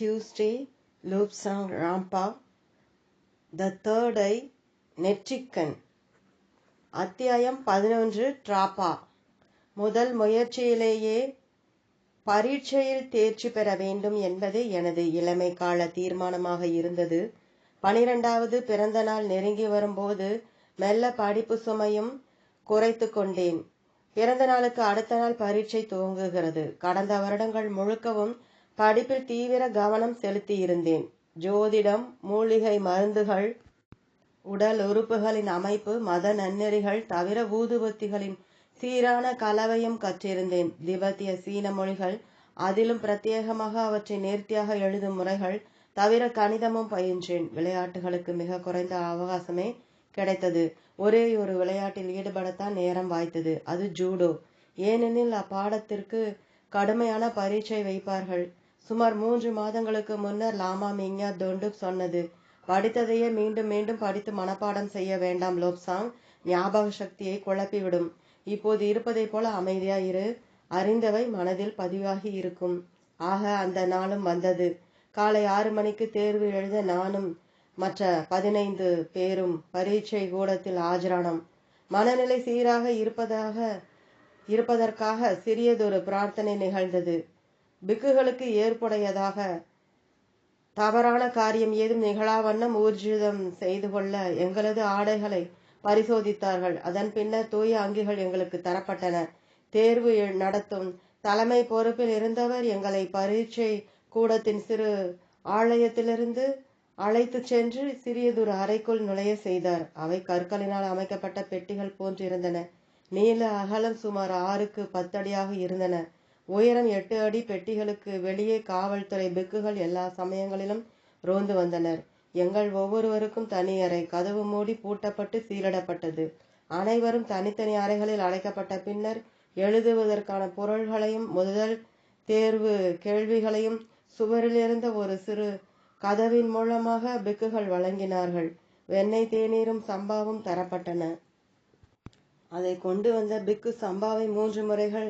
Tuesday, Lobsang Rampa, The Third Eye, நெற்றிக்கண் அத்தியாயம் பதினொன்று டிராப்பா முதல் முயற்சியிலேயே பரீட்சையில் தேர்ச்சி பெற வேண்டும் என்பது எனது இளமை கால தீர்மானமாக இருந்தது. பனிரெண்டாவது பிறந்த நாள் நெருங்கி வரும்போது மெல்ல படிப்பு சுமையும் குறைத்து கொண்டேன். பிறந்த நாளுக்கு அடுத்த நாள் பரீட்சை துவங்குகிறது. கடந்த வருடங்கள் முழுக்கவும் படிப்பில் தீவிர கவனம் செலுத்தியிருந்தேன். ஜோதிடம் மூலிகை மருந்துகள் உடல் உறுப்புகளின் அமைப்பு மத நன்னெறிகள் தவிர ஊதுபத்திகளின் சீரான கலவையும் கற்றிருந்தேன். திபெத்திய சீன மொழிகள் அதிலும் பிரத்யேகமாக அவற்றை நேர்த்தியாக எழுதும் முறைகள் தவிர கணிதமும் பயின்றேன். விளையாட்டுகளுக்கு மிக குறைந்த அவகாசமே கிடைத்தது. ஒரே ஒரு விளையாட்டில் ஈடுபடத்தான் நேரம் வாய்த்தது. அது ஜூடோ. ஏனெனில் அப்பாடத்திற்கு கடுமையான பரீட்சை வைப்பார்கள். சுமார் மூன்று மாதங்களுக்கு முன்னர் லாமா மிங்யா தொண்டு சொன்னது. படித்ததையே மீண்டும் மீண்டும் படித்து மனப்பாடம் செய்ய வேண்டாம் லோப்சாங். ஞாபக சக்தியை குழப்பிவிடும். இப்போது இருப்பதை போல அமைதியா இரு. அறிந்தவை மனதில் பதிவாகி இருக்கும். ஆக அந்த நாளும் வந்தது. காலை ஆறு மணிக்கு தேர்வு எழுத நானும் மற்ற பதினைந்து பேரும் பரீட்சை கூடத்தில் ஆஜரானோம். மனநிலை சீராக இருப்பதாக இருப்பதற்காக சிறியதொரு பிரார்த்தனை நிகழ்ந்தது. பிக்குகளுக்கு ஏற்புடையதாக. தவறான காரியம் ஏதும் நிகழாவண்ணம் ஊர்ஜிதம் செய்து கொள்ள எங்களது ஆடைகளை பரிசோதித்தார்கள். அதன் பின்னர் தூய அங்கிகள் எங்களுக்கு தரப்பட்டன. தேர்வு நடத்தும் தலைமை பொறுப்பில் இருந்தவர் எங்களை பரீட்சை கூடத்தின் சிறு ஆலயத்திலிருந்து அழைத்து சென்று சிறியதொரு அறைக்குள் நுழைய செய்தார். அவை கற்களினால் அமைக்கப்பட்ட பெட்டிகள் போன்றிருந்தன. நீள அகலம் சுமார் ஆறுக்கு பத்தடியாக இருந்தன. உயரம் எட்டு அடி பெட்டிகளுக்கு வெளியே காவல்துறை பிக்குகள் எல்லா சமயங்களிலும் ரோந்து வந்தனர். எங்கள் ஒவ்வொருவருக்கும் தனி அறை. கதவு மூடி பூட்டப்பட்டு சீலிடப்பட்டது. அனைவரும் தனித்தனி அறைகளில் அடைக்கப்பட்ட பின்னர் எழுதுவதற்கான பொருள்களையும் முதல் தேர்வு கேள்விகளையும் சுவரிலிருந்த ஒரு சிறு கதவின் மூலமாக பிக்குகள் வழங்கினார்கள். வெண்ணெய் தேநீரும் சம்பாவும் தரப்பட்டன. அதை கொண்டு வந்த பிக்கு சம்பாவை மூன்று முறைகள்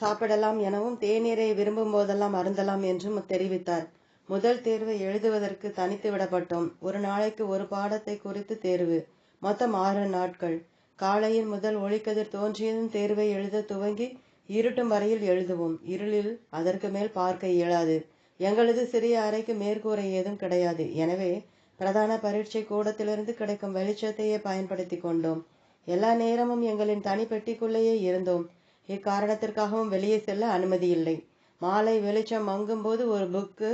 சாப்பிடலாம் எனவும் தேநீரை விரும்பும் போதெல்லாம் அருந்தலாம் என்றும் தெரிவித்தார். முதல் தேர்வை எழுதுவதற்கு தனித்து விடப்பட்டோம். ஒரு நாளைக்கு ஒரு பாடத்தை குறித்து தேர்வு. மொத்தம் ஆறு நாட்கள். காலையில் முதல் ஒளிக்கதிர் தோன்றியதும் தேர்வை எழுத துவங்கி இருட்டும் வரையில் எழுதுவோம். இருளில் அதற்கு மேல் பார்க்க இயலாது. எங்களது சிறிய அறைக்கு மேற்கூரை ஏதும் கிடையாது. எனவே பிரதான பரீட்சை கூடத்திலிருந்து கிடைக்கும் வெளிச்சத்தையே பயன்படுத்தி கொண்டோம். எல்லா நேரமும் எங்களின் தனி பெட்டிக்குள்ளேயே இருந்தோம். இக்காரணத்திற்காகவும் வெளியே செல்ல அனுமதி இல்லை மாலை வெளிச்சம் மங்கும்போது ஒரு புக்கு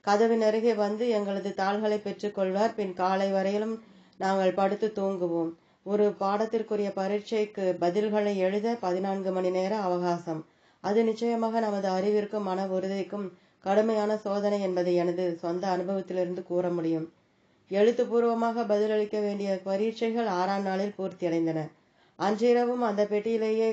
கதவின் அருகே வந்து எங்களது தாள்களை பெற்றுக்கொள்வார் பின் காலை வரையிலும் நாங்கள் படுத்து தூங்குவோம். ஒரு பாடத்திற்குரிய பரீட்சைக்கு பதில்களை எழுத பதினான்கு மணி நேர அவகாசம். அது நிச்சயமாக நமது அறிவிற்கும் மன உறுதிக்கும் கடுமையான சோதனை என்பதை எனது சொந்த அனுபவத்திலிருந்து கூற முடியும். எழுத்துப்பூர்வமாக பதிலளிக்க வேண்டிய பரீட்சைகள் ஆறாம் நாளில் பூர்த்தியடைந்தன. அன்றிரவும் அந்த பெட்டியிலேயே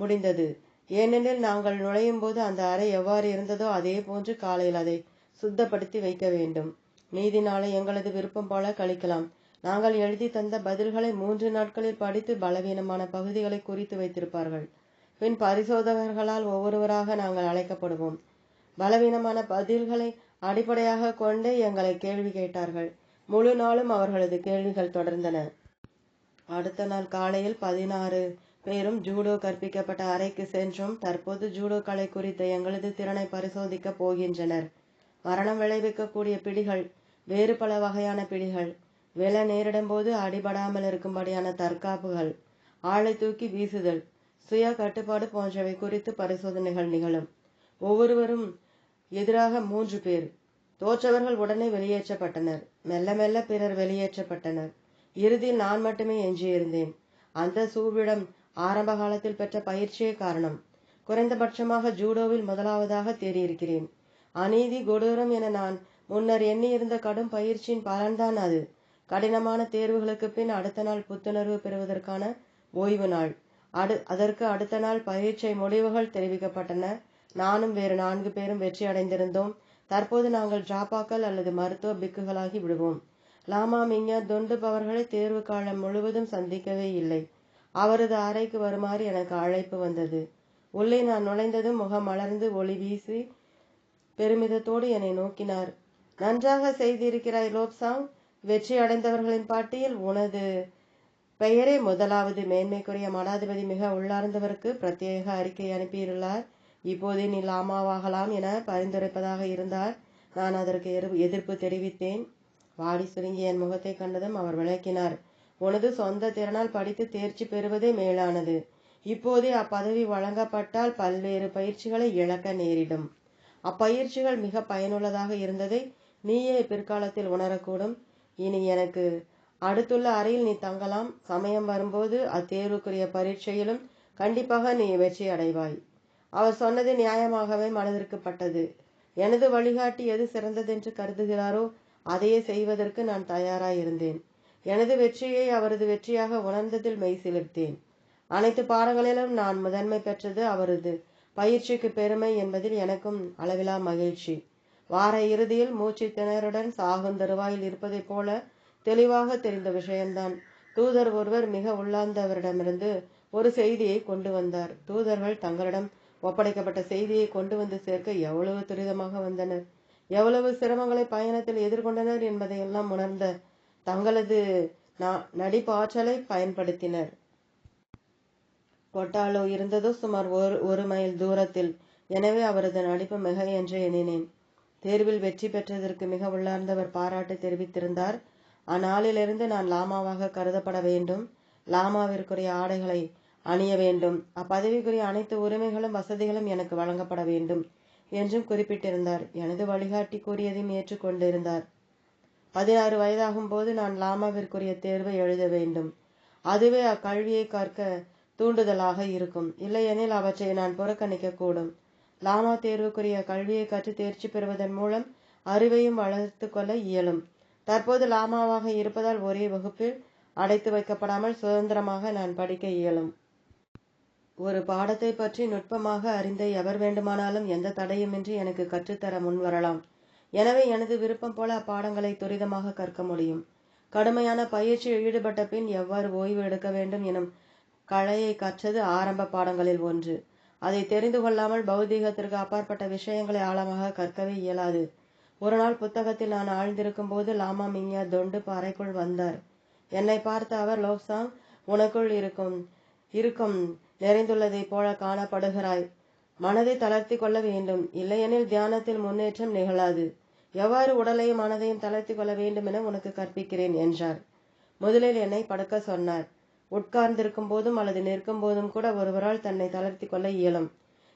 முடிந்தது. ஏனெனில் நாங்கள் நுழையும் போது அந்த அறை எவ்வாறு இருந்ததோ அதே போன்று காலையில் அதை சுத்தப்படுத்தி வைக்க வேண்டும். மீதி நாளை எங்களது விருப்பம் போல கழிக்கலாம். நாங்கள் எழுதி தந்த பதில்களை மூன்று நாட்களில் படித்து பலவீனமான பகுதிகளை குறித்து வைத்திருப்பார்கள். பின் பரிசோதகர்களால் ஒவ்வொருவராக நாங்கள் அழைக்கப்படுவோம். பலவீனமான பதில்களை அடிப்படையாக கொண்டு எங்களை கேள்வி கேட்டார்கள். முழு நாளும் அவர்களது கேள்விகள் தொடர்ந்தன. அடுத்த நாள் காலையில் பதினாறு பேரும் ஜூடோ கற்பிக்கப்பட்ட அறைக்கு சென்றும் தற்போது ஜூடோ கலை குறித்த எங்களது திறனை பரிசோதிக்க போகின்றனர். மரணம் விளைவிக்கக்கூடிய பிடிகள் வேறு பல வகையான பிடிகள். வில நேரிடும் போது அடிபடாமல் இருக்கும்படியான தற்காப்புகள். ஆளை தூக்கி வீசுதல் சுய கட்டுப்பாடு போன்றவை குறித்து பரிசோதனைகள் நிகழும். ஒவ்வொருவரும் எதிராக மூன்று பேர். தோற்றவர்கள் உடனே வெளியேற்றப்பட்டனர். மெல்ல மெல்ல பிறர் வெளியேற்றப்பட்டனர். இறுதியில் நான் மட்டுமே எஞ்சியிருந்தேன். அந்த சூவிடம் ஆரம்ப காலத்தில் பெற்ற பயிற்சியே காரணம். குறைந்தபட்சமாக ஜூடோவில் முதலாவதாக தேறியிருக்கிறேன் அநீதி கொடூரம் என நான் முன்னர் எண்ணியிருந்த கடும் பயிற்சியின் பலன்தான் அது. கடினமான தேர்வுகளுக்கு பின் அடுத்த நாள் புத்துணர்வு பெறுவதற்கான ஓய்வு நாள். அடு அதற்கு அடுத்த நாள் பரீட்சை முடிவுகள் தெரிவிக்கப்பட்டன. நானும் வேறு நான்கு பேரும் வெற்றி அடைந்திருந்தோம். தற்போது நாங்கள் ஜாப்பாக்கள் அல்லது மருத்துவ பிக்குகளாகி விடுவோம். லாமா மிங்யா தொண்டுபவர்களை தேர்வு காலம் முழுவதும் சந்திக்கவே இல்லை. அவரது அறைக்கு வருமாறு எனக்கு அழைப்பு வந்தது. உள்ளே நான் நுழைந்ததும் முகம் மலர்ந்து ஒளி வீசி பெருமிதத்தோடு என்னை நோக்கினார். நன்றாக செய்திருக்கிறாய் லோப்சாங். வெற்றி அடைந்தவர்களின் பாட்டியில் உனது பெயரே முதலாவது. மேன்மைக்குரிய மடாதிபதி மிக உள்ளார்ந்தவருக்கு பிரத்யேக அறிக்கை அனுப்பியுள்ளார் இப்போதே நீ லாமாவாகலாம் என பரிந்துரைப்பதாக இருந்தார். நான் அதற்கு எதிர்ப்பு தெரிவித்தேன். வாடி சுருங்கிய என் முகத்தை கண்டதும் அவர் விளக்கினார். உனது சொந்த திறனால் படித்து தேர்ச்சி பெறுவதே மேலானது. இப்போதே அப்பதவி வழங்கப்பட்டால் பல்வேறு பயிற்சிகளை இழக்க நேரிடும். அப்பயிற்சிகள் மிக பயனுள்ளதாக இருந்ததை நீயே பிற்காலத்தில் உணரக்கூடும். இனி எனக்கு அடுத்துள்ள அறையில் நீ தங்கலாம். சமயம் வரும்போது அத்தேர்வுக்குரிய பரீட்சையிலும் கண்டிப்பாக நீ வெற்றி அடைவாய். அவர் சொன்னது நியாயமாகவே மனதிற்கு பட்டது எனது வழிகாட்டி எது சிறந்ததென்று கருதுகிறாரோ அதையே செய்வதற்கு நான் தயாராயிருந்தேன். எனது வெற்றியை அவரது வெற்றியாக உணர்ந்ததில் மெய் சிலிர்த்தேன். அனைத்து பாடங்களிலும் நான் முதன்மை பெற்றது அவரது பயிற்சிக்கு பெருமை என்பதில் எனக்கும் அளவிலா மகிழ்ச்சி. வார இறுதியில் மூச்சு திணறுடன் சாகும் தருவாயில் இருப்பதைப் போல தெளிவாக தெரிந்த விஷயம்தான். தூதர் ஒருவர் மிக உள்ளார்ந்தவரிடமிருந்து ஒரு செய்தியை கொண்டு வந்தார். தூதர்கள் தங்களிடம் ஒப்படைக்கப்பட்ட செய்தியை கொண்டு வந்து சேர்க்க எவ்வளவு துரிதமாக வந்தனர் எவ்வளவு சிரமங்களை பயணத்தில் எதிர்கொண்டனர் என்பதையெல்லாம் உணர்ந்த தங்களது நடிப்பாற்றலை பயன்படுத்தினர். பொட்டாலோ இருந்ததோ சுமார் ஒரு ஒரு மைல் தூரத்தில். எனவே அவரது நடிப்பு மிக என்று எண்ணினேன். தேர்வில் வெற்றி பெற்றதற்கு மிக உள்ளார்ந்தவர் பாராட்டு தெரிவித்திருந்தார். அந்நாளிலிருந்து நான் லாமாவாக கருதப்பட வேண்டும். லாமாவிற்குரிய ஆடைகளை அணிய வேண்டும். அப்பதவிக்குரிய அனைத்து உரிமைகளும் வசதிகளும் எனக்கு வழங்கப்பட வேண்டும் என்றும் குறிப்பிட்டிருந்தார். எனது வழிகாட்டி கூறியதையும் ஏற்றுக்கொண்டிருந்தார். பதினாறு வயதாகும் போது நான் லாமாவிற்குரிய தேர்வை எழுத வேண்டும். அதுவே அக்கல்வியை கற்க தூண்டுதலாக இருக்கும். இல்லையெனில் அவற்றை நான் புறக்கணிக்க கூடும் லாமா தேர்வுக்குரிய கல்வியை கற்று தேர்ச்சி பெறுவதன் மூலம் அறிவையும் வளர்த்து கொள்ள இயலும். தற்போது லாமாவாக இருப்பதால் ஒரே வகுப்பில் அடைத்து வைக்கப்படாமல் சுதந்திரமாக நான் படிக்க இயலும். ஒரு பாடத்தை பற்றி நுட்பமாக அறிந்த எவர் வேண்டுமானாலும் எந்த தடையுமின்றி எனக்கு கற்றுத்தர முன்வரலாம். எனவே எனது விருப்பம் போல அப்பாடங்களை துரிதமாக கற்க முடியும். கடுமையான பயிற்சியில் ஈடுபட்ட பின் எவ்வாறு ஓய்வு எடுக்க வேண்டும் எனும் கலையை கற்றது ஆரம்ப பாடங்களில் ஒன்று. அதை தெரிந்து கொள்ளாமல் பௌதீகத்திற்கு அப்பாற்பட்ட விஷயங்களை ஆழமாக கற்கவே இயலாது. ஒரு நாள் புத்தகத்தில் நான் ஆழ்ந்திருக்கும் போது லாமா மிங்யா தொண்டு பாறைக்குள் வந்தார். என்னை பார்த்த அவர் லோப்சாங் உனக்குள் இருக்கும் இருக்கும் நிறைந்துள்ளதைப் போல காணப்படுகிறாய். மனதை தளர்த்தி கொள்ள வேண்டும். இல்லையெனில் தியானத்தில் முன்னேற்றம் நிகழாது. எவ்வாறு உடலையும் மனதையும் தளர்த்தி கொள்ள வேண்டும் என உனக்கு கற்பிக்கிறேன் என்றார். முதலில் என்னை படுக்க சொன்னார். உட்கார்ந்திருக்கும் போதும் அல்லது நிற்கும் போதும் கூட ஒருவரால் தன்னை தளர்த்தி கொள்ள இயலும்.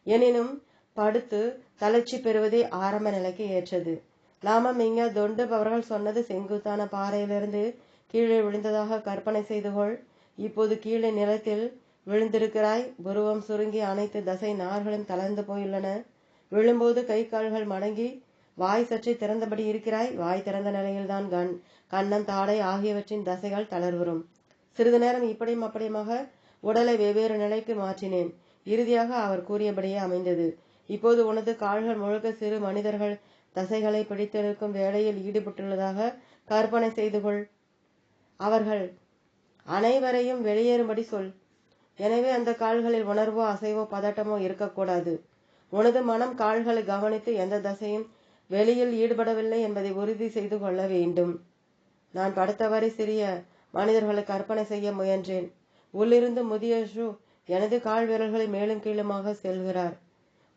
எனினும் படுத்து தளர்ச்சி பெறுவதே ஆரம்ப நிலைக்கு ஏற்றது. லாம மிங்க தொண்டுபவர்கள் சொன்னது செங்குத்தான பாறையிலிருந்து கீழே விழுந்ததாக கற்பனை செய்து கொள். இப்போது கீழே நிலத்தில் விழுந்திருக்கிறாய். புருவம் சுருங்கி அனைத்து தசை நார்களும் தளர்ந்து போயுள்ளன. விழும்போது கை கால்கள் மடங்கி வாய் சற்று திறந்தபடி இருக்கிறாய். வாய் திறந்த நிலையில்தான் கண் கண்ணம் தாடை ஆகியவற்றின் தசைகள் தளர்வுறும். சிறிது நேரம் இப்படியும் அப்படியுமாக உடலை வெவ்வேறு நிலைக்கு மாற்றினேன். இறுதியாக அவர் கூறியபடியே அமைந்தது. இப்போது உனது கால்கள் முழுக்க சிறு மனிதர்கள் தசைகளை பிடித்திருக்கும் வேலையில் ஈடுபட்டுள்ளதாக கற்பனை செய்து கொள். அவர்கள் அனைவரையும் வெளியேறும்படி சொல். எனவே அந்த கால்களில் உணர்வோ அசைவோ பதட்டமோ இருக்கக்கூடாது. உனது மனம் கால்களை கவனித்து எந்த தசையும் வெளியில் ஈடுபடவில்லை என்பதை உறுதி செய்து கொள்ள வேண்டும். நான் படுத்தவரை சிறிய மனிதர்களை கற்பனை செய்ய முயன்றேன். உள்ளிருந்து முதிய ஷூ எனது கால் விரல்களை மேலும் கீழுமாக செல்கிறார்.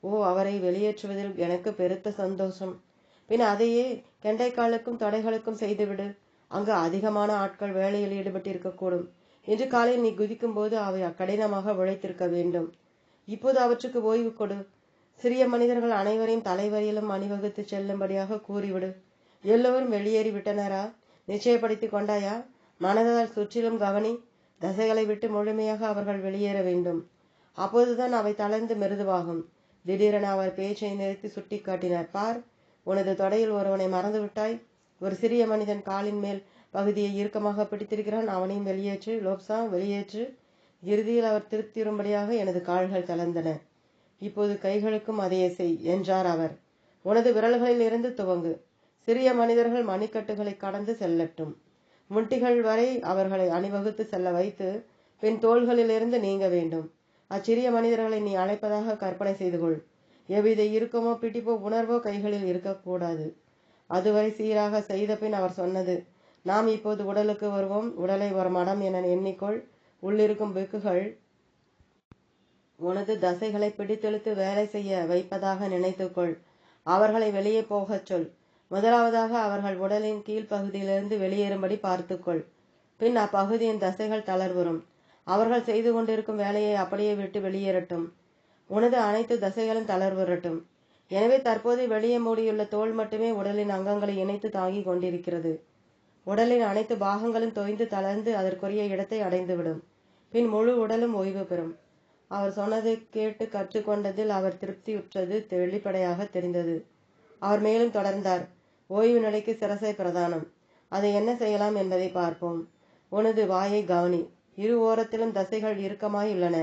ஓ அவரை வெளியேற்றுவதில் எனக்கு பெருத்த சந்தோஷம். பின் அதையே கெண்டைக்காலுக்கும் தொடைகளுக்கும் செய்துவிடு. அங்கு அதிகமான ஆட்கள் வேலையில் ஈடுபட்டிருக்கக்கூடும். இன்று காலையில் நீ குதிக்கும் போது அவை கடினமாக உழைத்திருக்க வேண்டும். இப்போது அவற்றுக்கு ஓய்வு கொடு. சிறிய மனிதர்கள் அனைவரையும் தலைவரியிலும் அணிவகுத்து செல்லும்படியாக கூறிவிடு. எல்லோரும் வெளியேறி விட்டனரா? நிச்சயப்படுத்தி கொண்டாயா? மனதால் சுற்றிலும் கவனி தசைகளை விட்டு முழுமையாக அவர்கள் வெளியேற வேண்டும். அப்போதுதான் அவை தளர்ந்து மிருதுவாகும். திடீரென அவர் பேச்சை நிறுத்தி சுட்டி காட்டினார் பார் உனது தொடையில் ஒருவனை மறந்துவிட்டாய்? ஒரு சிறிய மனிதன் காலின் மேல் பகுதியை இறுக்கமாக பிடித்திருக்கிறான். அவனையும் வெளியேற்று லோப்சா வெளியேற்று. இறுதியில் அவர் திருப்தியும்படியாக எனது கால்கள் தளர்ந்தன. இப்போது கைகளுக்கும் அதையே செய் என்றார் அவர். உனது விரல்களில் இருந்து துவங்கு. சிறிய மனிதர்கள் மணிக்கட்டுகளை கடந்து செல்லட்டும். முட்டிகள் வரை அவர்களை அணிவகுத்து செல்ல வைத்து பின் தோள்களிலிருந்து நீங்க வேண்டும். அச்சிறிய மனிதர்களை நீ அழைப்பதாக கற்பனை செய்து கொள். எவ்வித இறுக்கமோ பிடிப்போ உணர்வோ கைகளில் இருக்கக்கூடாது. அதுவரை சீராக செய்த பின் அவர் சொன்னது நாம் இப்போது உடலுக்கு வருவோம். உடலை ஒரு மடம் என எண்ணிக்கொள். உள்ளிருக்கும் பெக்குகள் உனது தசைகளை பிடித்தெழுத்து வேலை செய்ய வைப்பதாக நினைத்துக்கொள். அவர்களை வெளியே போகச் சொல். முதலாவதாக அவர்கள் உடலின் கீழ்ப்பகுதியிலிருந்து வெளியேறும்படி பார்த்துக்கொள். பின் அப்பகுதியின் தசைகள் தளர்வுறும். அவர்கள் செய்து கொண்டிருக்கும் வேலையை அப்படியே விட்டு வெளியேறட்டும். உனது அனைத்து தசைகளும் தளர்வுறட்டும். எனவே தற்போது வெளியே மூடியுள்ள தோல் மட்டுமே உடலின் அங்கங்களை இணைத்து தாங்கிக் கொண்டிருக்கிறது. உடலின் அனைத்து பாகங்களும் தொய்ந்து தளர்ந்து அதற்குரிய இடத்தை அடைந்துவிடும். பின் முழு உடலும் ஓய்வு பெறும். அவர் சொன்னதை கேட்டு கற்றுக்கொண்டதில் அவர் திருப்தியுற்றது வெளிப்படையாக தெரிந்தது. அவர் மேலும் தொடர்ந்தார். ஓய்வு நிலைக்கு சிரசை பிரதானம். அதை என்ன செய்யலாம் என்பதை பார்ப்போம். உனது வாயை கவனி. இரு ஓரத்திலும் தசைகள் இறுக்கமாய் உள்ளன.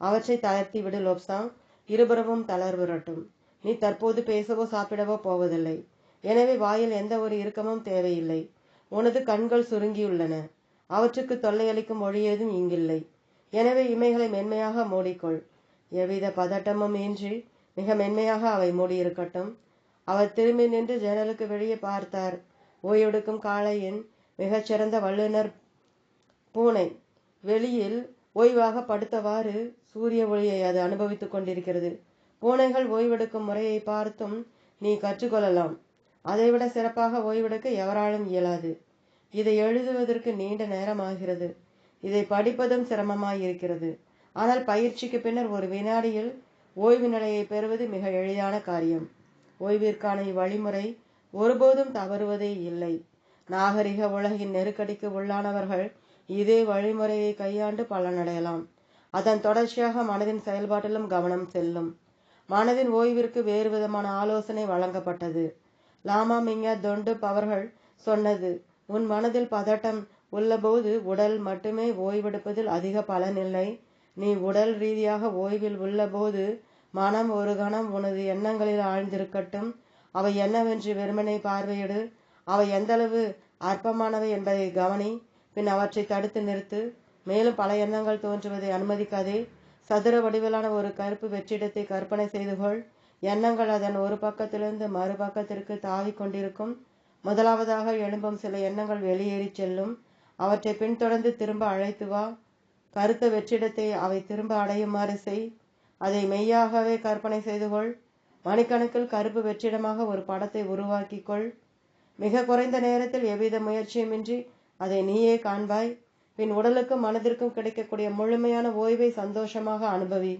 அவற்றை தளர்த்தி விடு லோப்சாங் இருபுறமும் தளர்வுறட்டும் நீ தற்போது பேசவோ சாப்பிடவோ போவதில்லை. எனவே வாயில் எந்த ஒரு இறுக்கமும் தேவையில்லை. உனது கண்கள் சுருங்கியுள்ளன. அவற்றுக்கு தொல்லையளிக்கும் மொழி ஏதும் இங்கில்லை. எனவே இமைகளை மென்மையாக மூடிக்கொள். எவ்வித பதட்டமும் இன்றி மிக மென்மையாக அவை மூடியிருக்கட்டும். அவர் திரும்பி நின்று ஜன்னலுக்கு வெளியே பார்த்தார். ஓய்வெடுக்கும் காளையின் மிகச்சிறந்த வல்லுநர் பூனை. வெளியில் ஓய்வாக படுத்தவாறு சூரிய ஒளியை அது அனுபவித்துக் கொண்டிருக்கிறது. பூனைகள் ஓய்வெடுக்கும் முறையை பார்த்தும் நீ கற்றுக்கொள்ளலாம். அதைவிட சிறப்பாக ஓய்வெடுக்க எவராலும் இயலாது. இதை எழுதுவதற்கு நீண்ட நேரம் ஆகிறது இதை படிப்பதும் சிரமமாய் இருக்கிறது ஆனால் பயிற்சிக்கு பின்னர் ஒரு வினாடியில் ஓய்வு நிலையை பெறுவது மிக எளிதான காரியம். ஓய்விற்கான இவ்வழிமுறை ஒருபோதும் தவறுவதே இல்லை. நாகரிக உலகின் நெருக்கடிக்கு உள்ளானவர்கள் இதே வழிமுறையை கையாண்டு பலனடையலாம். அதன் தொடர்ச்சியாக மனதின் செயல்பாட்டிலும் கவனம் செல்லும். மனதின் ஓய்விற்கு வேறு விதமான ஆலோசனை வழங்கப்பட்டது. லாமா மிங்க தொண்டு அவர்கள் சொன்னது. உன் மனதில் பதட்டம் உள்ளபோது உடல் மட்டுமே ஓய்வெடுப்பதில் அதிக பலனில்லை நீ உடல் ரீதியாக ஓய்வில் உள்ளபோது மனம் ஒரு கணம் உனது எண்ணங்களில் ஆழ்ந்திருக்கட்டும். அவை என்னவென்று வெறுமனை பார்வையிடு. அவை எந்தளவு அற்பமானவை என்பதை கவனி. பின் அவற்றை தடுத்து நிறுத்து. மேலும் பல எண்ணங்கள் தோன்றுவதை அனுமதிக்காதே. சதுர வடிவிலான ஒரு கருப்பு வெற்றிடத்தை கற்பனை செய்து கொள். எண்ணங்கள் அதன் ஒரு பக்கத்திலிருந்து மறுபக்கத்திற்கு தாவி கொண்டிருக்கும். முதலாவதாக எழும்பும் சில எண்ணங்கள் வெளியேறி செல்லும். அவற்றை பின்தொடர்ந்து திரும்ப அழைத்து வா. கருத்த வெற்றிடத்தை அவை திரும்ப அடையுமாறு செய். அதை மெய்யாகவே கற்பனை செய்து கொள். மணிக்கணக்கில் கருப்பு வெற்றிடமாக ஒரு படத்தை உருவாக்கிக் கொள். மிக குறைந்த நேரத்தில் எவ்வித முயற்சியுமின்றி அதை நீயே காண்பாய். பின் உடலுக்கும் மனதிற்கும் கிடைக்கக்கூடிய முழுமையான ஓய்வை சந்தோஷமாக அனுபவி.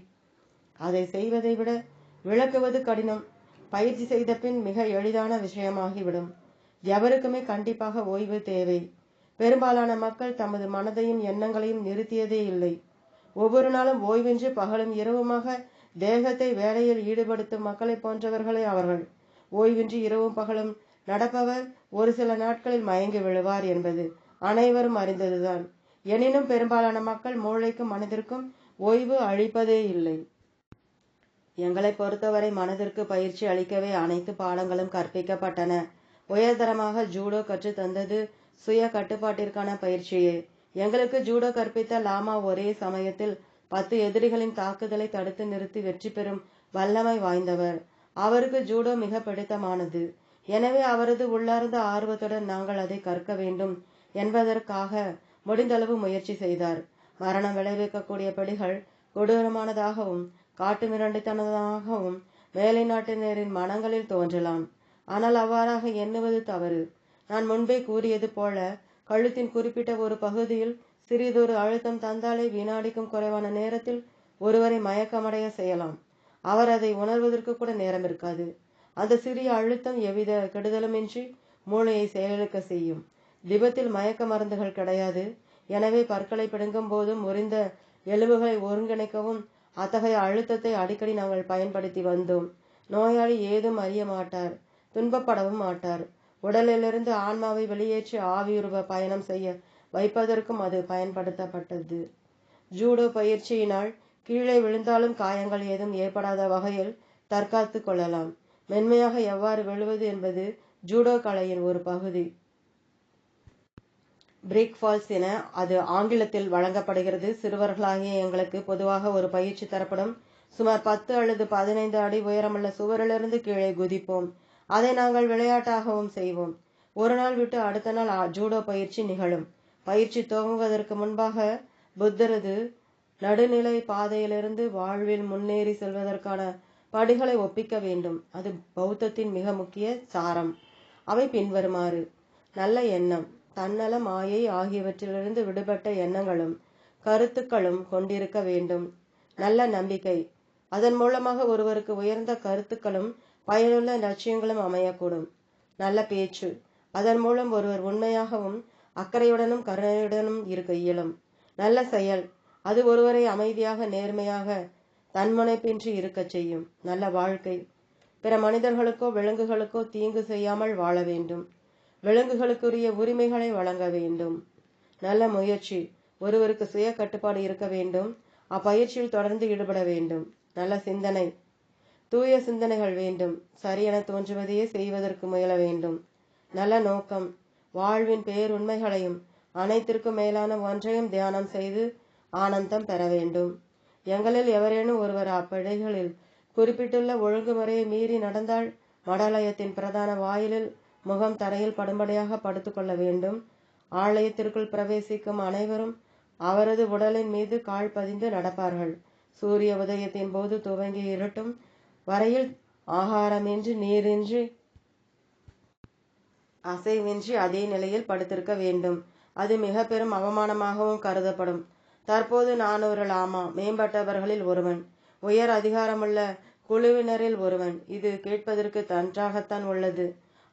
அதை செய்வதை விட விளக்குவது கடினம். பயிற்சி செய்த பின் மிக எளிதான விஷயமாகிவிடும். எவருக்குமே கண்டிப்பாக ஓய்வு தேவை. பெரும்பாலான மக்கள் தமது மனதையும் எண்ணங்களையும் நிறுத்தியதே இல்லை. ஒவ்வொரு நாளும் ஓய்வின்றி பகலும் இரவுமாக தேகத்தை வேலையில் ஈடுபடுத்தும் மக்களை போன்றவர்களே அவர்கள். ஓய்வின்றி இரவும் பகலும் நடப்பவர் ஒரு சில நாட்களில் மயங்கி விழுவார் என்பது அனைவரும் அறிந்ததுதான். எனினும் பெரும்பாலான மக்கள் மூளைக்கும் மனதிற்கும் ஓய்வு அளிப்பதே இல்லை. எங்களை பொறுத்தவரை மனதிற்கு பயிற்சி அளிக்கவே அனைத்து பாடங்களும் கற்பிக்கப்பட்டன. உயர்தரமாக ஜூடோ கற்று தந்தது சுய கட்டுப்பாட்டிற்கான பயிற்சியே. எங்களுக்கு ஜூடோ கற்பித்த லாமா ஒரே சமயத்தில் பத்து எதிரிகளின் தாக்குதலை தடுத்து நிறுத்தி வெற்றி பெறும் வல்லமை வாய்ந்தவர். அவருக்கு ஜூடோ மிக பிடித்தமானது. எனவே அவரது உள்ளார்ந்த ஆர்வத்துடன் நாங்கள் அதை கற்க வேண்டும் என்பதற்காக முடிந்தளவு முயற்சி செய்தார். மரணம் விளைவிக்கக்கூடிய படிகள் கொடூரமானதாகவும் காட்டு மிரண்டித்தனதாகவும் மேலை நாட்டினரின் மனங்களில் தோன்றலாம். ஆனால் அவ்வாறாக எண்ணுவது தவறு. நான் முன்பே கூறியது போல கழுத்தின் குறிப்பிட்ட ஒரு பகுதியில் சிறிதொரு அழுத்தம் தந்தாலே வினாடிக்கும் குறைவான நேரத்தில் ஒருவரை மயக்கமடைய செய்யலாம். அவர் அதை உணர்வதற்கு கூட நேரம் இருக்காது. அந்த சிறிய அழுத்தம் எவ்வித கெடுதலுமின்றி மூளையை செயலிழக்க செய்யும். திபத்தில் மயக்க மருந்துகள் கிடையாது. எனவே பற்களை பிடுங்கும் போதும் முறிந்த எலும்புகளை ஒருங்கிணைக்கவும் அத்தகைய அழுத்தத்தை அடிக்கடி நாங்கள் பயன்படுத்தி வந்தோம். நோயாளி ஏதும் அறிய மாட்டார் துன்பப்படவும் மாட்டார். உடலிலிருந்து ஆன்மாவை வெளியேற்றி ஆவியுருவ பயணம் செய்ய வைப்பதற்கும் அது பயன்படுத்தப்பட்டது. ஜூடோ பயிற்சியினால் கீழே விழுந்தாலும் காயங்கள் ஏதும் ஏற்படாத வகையில் தற்காத்து கொள்ளலாம். மென்மையாக எவ்வாறு விழுவது என்பது ஜூடோ கலையின் ஒரு பகுதி. பிரேக் ஃபால்ஸ் என அது ஆங்கிலத்தில் வழங்கப்படுகிறது. சிறுவர்களாகிய எங்களுக்கு பொதுவாக ஒரு பயிற்சி தரப்படும். சுமார் பத்து அல்லது பதினைந்து அடி உயரமுள்ள சுவரிலிருந்து கீழே குதிப்போம். அதை நாங்கள் விளையாட்டாகவும் செய்வோம். ஒரு நாள் விட்டு அடுத்த நாள் ஜூடோ பயிற்சி நிகழும். பயிற்சி துவங்குவதற்கு முன்பாக புத்தரது நடுநிலை பாதையிலிருந்து வாழ்வில் முன்னேறி செல்வதற்கான படிகளை ஒப்பிக்க வேண்டும். அது பௌத்தத்தின் மிக முக்கிய சாரம். அவை பின்வருமாறு. நல்ல எண்ணம். தன்னல மாயை ஆகியவற்றிலிருந்து விடுபட்ட எண்ணங்களும் கருத்துக்களும் கொண்டிருக்க வேண்டும். நல்ல நம்பிக்கை. அதன் மூலமாக ஒருவருக்கு உயர்ந்த கருத்துக்களும் பயனுள்ள லட்சியங்களும் அமையக்கூடும். நல்ல பேச்சு. அதன் மூலம் ஒருவர் உண்மையாகவும் அக்கறையுடனும் கருணையுடனும் இருக்க இயலும். நல்ல செயல். அது ஒருவரை அமைதியாக நேர்மையாக தன்முனைப்பின்றி இருக்கச் செய்யும். நல்ல வாழ்க்கை. பிற மனிதர்களுக்கோ விலங்குகளுக்கோ தீங்கு செய்யாமல் வாழ வேண்டும். விலங்குகளுக்குரிய உரிமைகளை வழங்க வேண்டும். நல்ல முயற்சி. ஒருவருக்கு சுய கட்டுப்பாடு இருக்க வேண்டும். அப்பயிற்சியில் தொடர்ந்து ஈடுபட வேண்டும். நல்ல சிந்தனை. தூய சிந்தனைகள் வேண்டும். சரியென தோன்றுவதையே செய்வதற்கு முயல வேண்டும். நல்ல நோக்கம். வாழ்வின் பேருண்மைகளையும் அனைத்திற்கும் மேலான ஒன்றையும் தியானம் செய்து ஆனந்தம் பெற வேண்டும். எங்களில் எவரேனும் ஒருவர் அப்பிழைகளில் குறிப்பிட்டுள்ள ஒழுங்குமுறையை மீறி நடந்தால் மடாலயத்தின் பிரதான வாயிலில் முகம் தரையில் படும்படியாக படுத்துக்கொள்ள வேண்டும். ஆலயத்திற்குள் பிரவேசிக்கும் அனைவரும் அவரது உடலின் மீது கால் பதிந்து நடப்பார்கள். சூரிய உதயத்தின் போது துவங்கி இருட்டும் வரையில் ஆகாரமின்றி நீரின்றி அசைவின்றி அதே நிலையில் படுத்திருக்க வேண்டும். அது மிக பெரும் அவமானமாகவும் கருதப்படும். தற்போது நான் ஒரு லாமா மேம்பட்டவர்களில் ஒருவன். உயர் அதிகாரமுள்ள குழுவினரில் ஒருவன். இது கேட்பதற்கு நன்றாகத்தான் உள்ளது.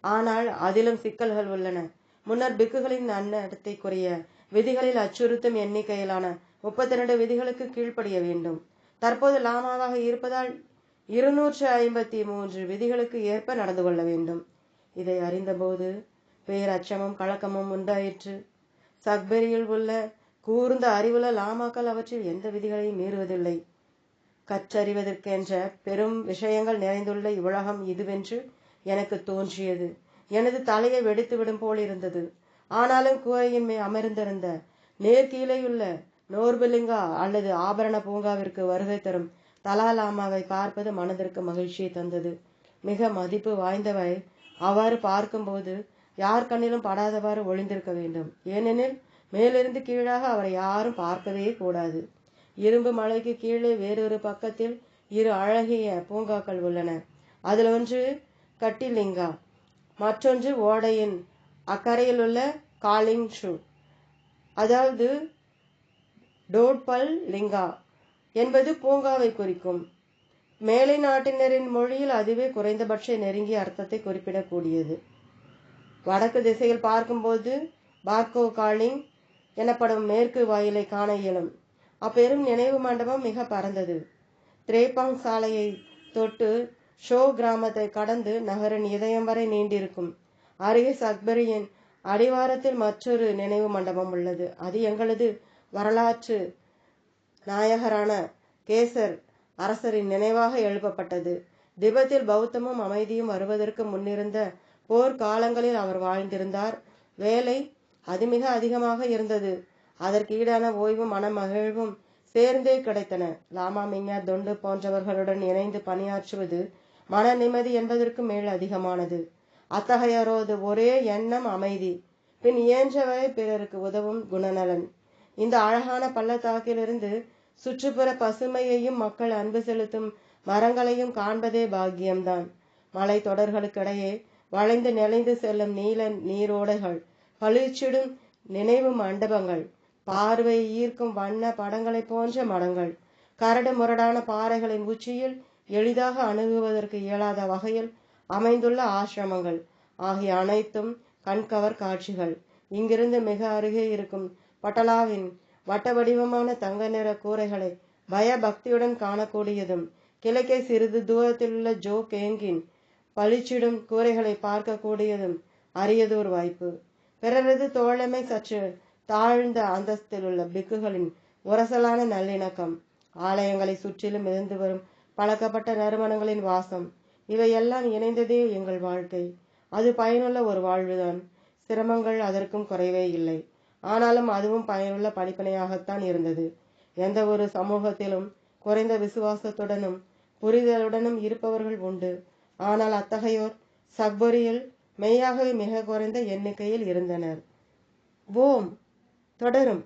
ஆனால் அதிலும் சிக்கல்கள் உள்ளன. முன்னர் பிக்குகளின் நன்னடத்தைக்குரிய விதிகளில் அச்சுறுத்தும் எண்ணிக்கையிலான முப்பத்தி ரெண்டு விதிகளுக்கு கீழ்ப்படிய வேண்டும். தற்போது லாமாவாக இருப்பதால் இருநூற்று ஐம்பத்தி மூன்று விதிகளுக்கு ஏற்ப நடந்து கொள்ள வேண்டும். இதை அறிந்தபோது பேரச்சமும் கலக்கமும் உண்டாயிற்று. சக்பெரியில் உள்ள கூர்ந்த அறிவுள்ள லாமாக்கள் அவற்றில் எந்த விதிகளையும் மீறுவதில்லை. கற்றறிவதற்கென்ற பெரும் விஷயங்கள் நிறைந்துள்ள இவ்வுலகம் இதுவென்று எனக்கு தோன்றியது. எனது தலையை வெடித்துவிடும் போல் இருந்தது. ஆனாலும் கூரையின் மே அமர்ந்திருந்த நேர்கீழையுள்ள நோர்பலிங்கா அல்லது ஆபரண பூங்காவிற்கு வருகை தரும் தலாலாமாவை பார்ப்பது மனதிற்கு மகிழ்ச்சியை தந்தது. மிக மதிப்பு வாய்ந்தவை அவ்வாறு பார்க்கும்போது யார் கண்ணிலும் படாதவாறு ஒளிந்திருக்க வேண்டும். ஏனெனில் மேலிருந்து கீழாக அவரை யாரும் பார்க்கவே கூடாது. இரும்பு மலைக்கு கீழே வேறொரு பக்கத்தில் இரு அழகிய பூங்காக்கள் உள்ளன. அதில் ஒன்று கட்டிலிங்கா மற்றொன்று ஓடையின் அக்கறையில் உள்ள காலிங் ஷூ அதாவது டோட்பல் லிங்கா என்பது பூங்காவை குறிக்கும். மேலை நாட்டினரின் மொழியில் அதுவே குறைந்தபட்ச நெருங்கிய அர்த்தத்தை குறிப்பிடக்கூடியது. வடக்கு திசையில் பார்க்கும்போது பார்கோ காலிங் எனப்படும் மேற்கு வாயிலை காண இயலும். அப்பெரும் நினைவு மண்டபம் மிக பரந்தது. திரேபாங் சாலையை தொட்டு ஷோ கிராமத்தை கடந்து நகரின் இதயம் வரை நீண்டிருக்கும். அருகே சக்பரியின் அடிவாரத்தில் மற்றொரு நினைவு மண்டபம் உள்ளது. அது எங்களது வரலாற்று நாயகரான கேசர் அரசரின் நினைவாக எழுப்பப்பட்டது. திபெத்தில் பௌத்தமும் அமைதியும் வருவதற்கு முன்னிருந்த போர் காலங்களில் அவர் வாழ்ந்திருந்தார். வேலை அது மிக அதிகமாக இருந்தது. அதற்கு ஈடான ஓய்வும் மனமகிழ்வும் சேர்ந்தே கிடைத்தன. லாமா மிங்யா தொண்டு போன்றவர்களுடன் இணைந்து பணியாற்றுவது மன நிம்மதி என்பதற்கு மேல் அதிகமானது. அத்தகையோரது ஒரே எண்ணம் அமைதி. பின் இயன்றவரை பிறருக்கு உதவும் குணநலன். இந்த அழகான பள்ளத்தாக்கிலிருந்து சுற்றுப்புற பசுமையையும் மக்கள் அன்பு செலுத்தும் மரங்களையும் காண்பதே பாக்கியம்தான். மலை தொடர்களுக்கிடையே வளைந்து நெளிந்து செல்லும் நீல நீரோடைகள் பளிச்சிடும் நினைவு மண்டபங்கள் பார்வையை ஈர்க்கும் வண்ண படங்களைப் போன்ற மடங்கள் கரடு முரடான பாறைகளின் உச்சியில் எளிதாக அணுகுவதற்கு இயலாத வகையில் அமைந்துள்ள ஆசிரமங்கள் ஆகிய அனைத்தும் கண்கவர் காட்சிகள். இங்கிருந்து மிக அருகே இருக்கும் பட்டலாவின் வட்ட வடிவமான தங்க நிற கூரைகளை பயபக்தியுடன் காணக்கூடியதும் கிழக்கே சிறிது தூரத்தில் உள்ள ஜோ கேங்கின் பளிச்சிடும் கூரைகளை பார்க்கக்கூடியதும் அரியதோர் வாய்ப்பு. பிறரது தோழமை சற்று தாழ்ந்த அந்தஸ்தில் உள்ள பிக்குகளின் உரசலான நல்லிணக்கம் ஆலயங்களை சுற்றிலும் மிதந்து வரும் பழக்கப்பட்ட நறுமணங்களின் வாசம். இவையெல்லாம் இணைந்ததே எங்கள் வாழ்க்கை. அது பயனுள்ள ஒரு வாழ்வுதான். சிரமங்கள் அதற்கும் குறைவே இல்லை. ஆனாலும் அதுவும் பயனுள்ள படிப்பனையாகத்தான் இருந்தது. எந்த ஒரு சமூகத்திலும் குறைந்த விசுவாசத்துடனும் புரிதலுடனும் இருப்பவர்கள் உண்டு. ஆனால் அத்தகையோர் சக்பரியில் மெய்யாகவே மிக குறைந்த எண்ணிக்கையில் இருந்தனர். ஓம்! தொடரும்.